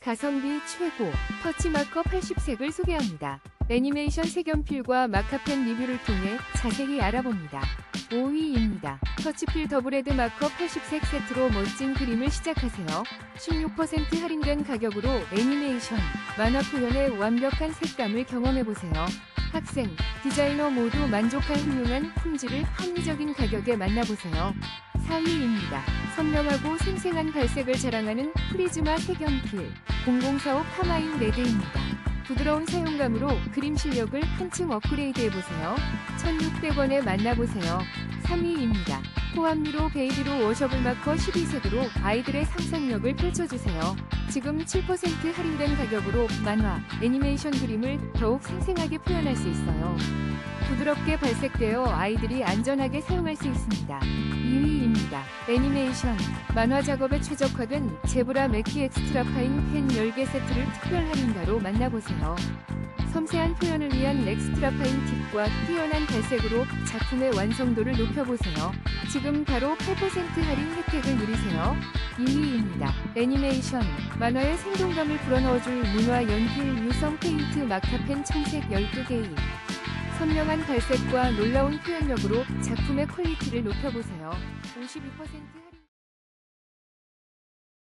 가성비 최고 터치마커 80색을 소개합니다. 애니메이션 색연필과 마카펜 리뷰를 통해 자세히 알아봅니다. 5위입니다. 터치필 더블헤드 마커 80색 세트로 멋진 그림을 시작하세요. 16% 할인된 가격으로 애니메이션, 만화 표현의 완벽한 색감을 경험해보세요. 학생, 디자이너 모두 만족할 훌륭한 품질을 합리적인 가격에 만나보세요. 4위입니다. 선명하고 생생한 발색을 자랑하는 프리즈마 색연필 0045 파마인 레드입니다. 부드러운 사용감으로 그림 실력을 한층 업그레이드해보세요. 1600원에 만나보세요. 3위입니다. 호암미로 베이비로 워셔블 마커 12색으로 아이들의 상상력을 펼쳐주세요. 지금 7% 할인된 가격으로 만화, 애니메이션 그림을 더욱 생생하게 표현할 수 있어요. 부드럽게 발색되어 아이들이 안전하게 사용할 수 있습니다. 2위입니다. 애니메이션, 만화 작업에 최적화된 제브라 매키 엑스트라 파인 펜 10개 세트를 특별 할인가로 만나보세요. 섬세한 표현을 위한 엑스트라 파인 팁과 뛰어난 발색으로 작품의 완성도를 높여보세요. 지금 바로 8% 할인 혜택을 누리세요. 2위입니다. 애니메이션, 만화의 생동감을 불어넣어줄 문화 연필 유성 페인트 마카펜 청색 12개의 선명한 발색과 놀라운 표현력으로 작품의 퀄리티를 높여보세요. 52% 할인